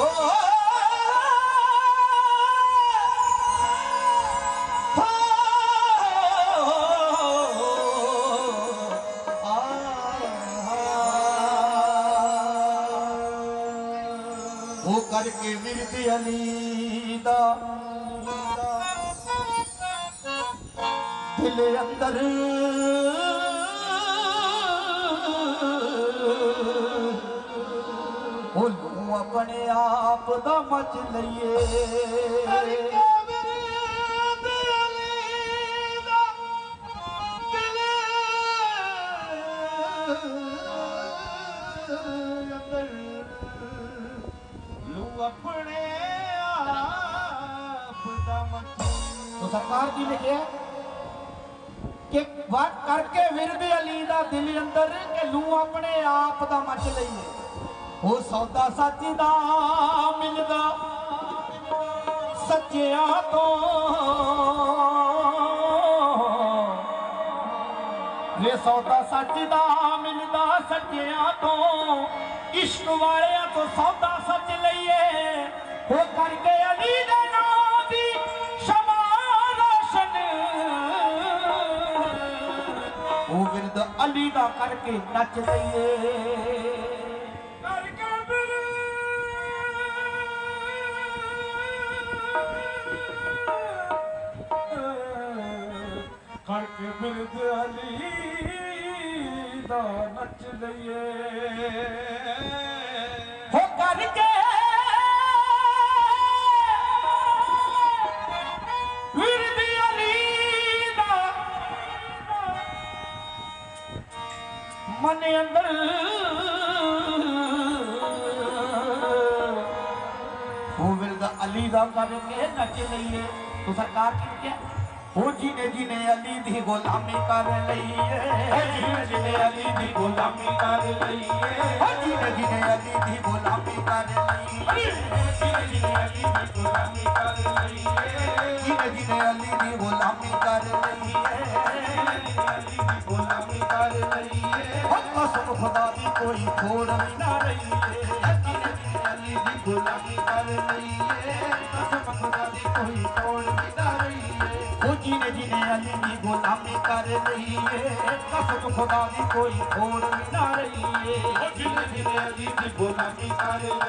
ਉਹ ਕਰਕੇ ਵਿਰਤੀ ਅਲੀ ਦਾ ਦਿਲ ਅੰਦਰ ਉਹ ਨੂੰ ਆਪਣੇ ਆਪ ਦਾ ਮਜ ਲਈਏ। ਆਪਣੇ ਆਪ ਦਾ ਸਰਕਾਰ ਜੀ ਨੇ ਕਿ ਵਾਰ ਕਰਕੇ ਵਿਰਦ ਅਲੀ ਦਾ ਦਿਲ ਅੰਦਰ ਕਿ ਲੂ ਆਪਣੇ ਆਪ ਦਾ ਮੱਚ ਲਈਏ। ਉਹ ਸੌਦਾ ਸੱਚ ਦਾ ਮਿਲਦਾ ਸੱਚਿਆਂ ਤੋਂ। ਵੇ ਸੌਦਾ ਸੱਚ ਦਾ ਮਿਲਦਾ ਸੱਚਿਆਂ ਤੋਂ। ਇਸ਼ਕ ਵਾਲਿਆਂ ਤੋਂ ਸੌਦਾ ਸੱਚ ਲਈਏ। ਹੋ ਕਰਕੇ ਅਲੀ ਦੇ ਨਾਮ ਦੀ ਸ਼ਮਾ ਰੋਸ਼ਨ। ਉਹ ਵਿਰਦ ਅਲੀ ਦਾ ਕਰਕੇ ਨੱਚ ਲਈਏ। ਮਿਰਦ ਅਲੀ ਦਾ ਨੱਚ ਲਈਏ। ਹੋ ਕਰਕੇ। ਵਿਰਦ ਅਲੀ ਦਾ ਮਨ ਅੰਦਰ। ਉਹ ਮਿਰਦ ਅਲੀ ਦਾ ਕਰਕੇ ਨੱਚ ਲਈਏ। ਤੋ ਸਰਕਾਰ ਕੀ ਕਿਹਾ? ਉਹ ਜਿਹਨੇ ਜਿਹਨੇ ਅਲੀ ਦੀ ਗੁਲਾਮੀ ਕਰ ਲਈਏ ਜਿਹਨੇ ਜਿਹਨੇ ਅਲੀ ਦੀ ਗੁਲਾਮੀ ਕਰ ਲਈਏ ਉਹ ਜਿਹਨੇ ਜਿਹਨੇ ਅਲੀ ਦੀ ਗੁਲਾਮੀ ਕਰ ਲਈਏ ਜਿਹਨੇ ਜਿਹਨੇ ਅਲੀ ਦੀ ਗੁਲਾਮੀ ਕਰ ਲਈਏ ਜਿਹਨੇ ਜਿਹਨੇ ਅਲੀ ਦੀ ਗੁਲਾਮੀ ਕਰ ਕਰ ਲਈਏ ਉਹ ਕਸਮ ਖੁਦਾ ਦੀ ਕੋਈ ਥੋੜ ਵੀ ਨਾ ਰਹੀਏ ਜਿਹਨੇ ਗੁਲਾਮੀ ਕਰ ਲਈਏ ਖੁਦਾ ਦੀ ਕੋਈ ਥੋੜ ਨਾ ਰਹੀਏ ਜਿਹਨੇ ਜਿਹਨੇ ਅਲੀ ਦੀ ਗੁਲਾਮੀ ਕਰ